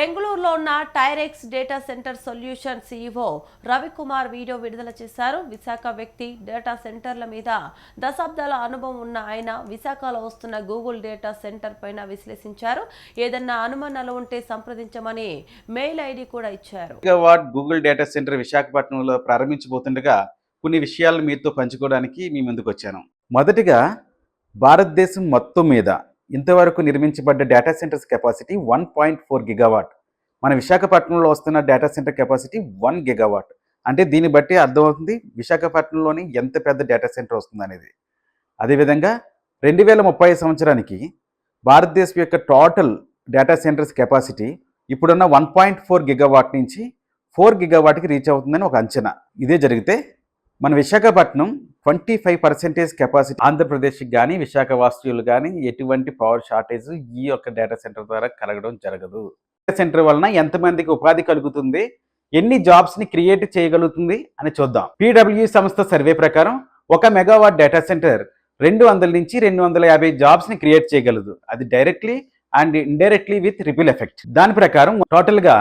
బెంగళూరులో ఉన్న టైరెక్స్ data centre solution CEO Ravikumar video విడుదల చేశారు. విశాఖ వ్యక్తి డేటా సెంటర్ల మీద దశాబ్దాల అనుభవం ఉన్న ఆయన విశాఖలో వస్తున్న గూగుల్ డేటా సెంటర్ పైన విశ్లేషించారు. ఏదన్నా అనుమానాలు ఉంటే సంప్రదించమని మెయిల్ ఐడి కూడా ఇచ్చారు. గూగుల్ డేటా సెంటర్ విశాఖపట్నంలో ప్రారంభించబోతుండగా కొన్ని విషయాలను మీతో పంచుకోవడానికి మీ ముందుకు వచ్చాను. మొదటిగా భారతదేశం మొత్తం మీద ఇంతవరకు నిర్మించబడ్డ data centres capacity one point four gigawatt మన విశాఖపట్నంలో వస్తున్న data centre capacity one gigawatt అంటే దీన్ని బట్టి అర్థమవుతుంది విశాఖపట్నంలోని ఎంత పెద్ద డేటా సెంటర్ వస్తుంది అనేది అదేవిధంగా రెండు వేల ముప్పై సంవత్సరానికి భారతదేశం యొక్క టోటల్ డేటా సెంటర్స్ కెపాసిటీ ఇప్పుడున్న వన్ పాయింట్ ఫోర్ గిగావాట్ నుంచి ఫోర్ గిగావాట్కి రీచ్ అవుతుందని ఒక అంచనా. ఇదే జరిగితే మన Visakhapatnam twenty five percentage capacity ఆంధ్రప్రదేశ్కి కానీ విశాఖ వాసులు కానీ ఎటువంటి పవర్ షార్టేజ్ ఈ యొక్క డేటా సెంటర్ ద్వారా కలగడం జరగదు. డేటా సెంటర్ వలన ఎంతమందికి ఉపాధి కలుగుతుంది ఎన్ని జాబ్స్ని క్రియేట్ చేయగలుగుతుంది అని చూద్దాం. పీడబ్ల్యూ సంస్థ సర్వే ప్రకారం ఒక మెగావాట్ డేటా సెంటర్ రెండు వందల నుంచి రెండు వందల యాభై జాబ్స్ని క్రియేట్ చేయగలదు. అది directly and indirectly with ripple effect దాని ప్రకారం టోటల్గా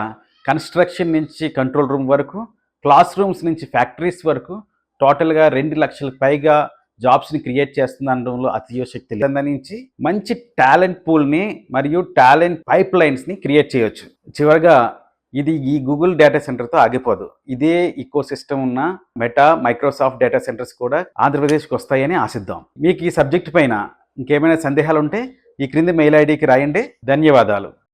కన్స్ట్రక్షన్ నుంచి కంట్రోల్ రూమ్ వరకు క్లాస్ రూమ్స్ నుంచి ఫ్యాక్టరీస్ వరకు టోటల్గా రెండు లక్షలకు పైగా జాబ్స్ని క్రియేట్ చేస్తుంది అనడంలో అతియోశక్తి లేదు. నుంచి మంచి టాలెంట్ పూల్ని మరియు టాలెంట్ పైప్ లైన్స్ని క్రియేట్ చేయొచ్చు. చివరిగా ఇది ఈ గూగుల్ డేటా సెంటర్తో ఆగిపోదు. ఇదే ఈకో సిస్టమ్ ఉన్న మెటా మైక్రోసాఫ్ట్ డేటా సెంటర్స్ కూడా ఆంధ్రప్రదేశ్కి వస్తాయని ఆశిద్దాం. మీకు ఈ సబ్జెక్ట్ పైన ఇంకేమైనా సందేహాలు ఉంటే ఈ క్రింది మెయిల్ ఐడికి రాయండి. ధన్యవాదాలు.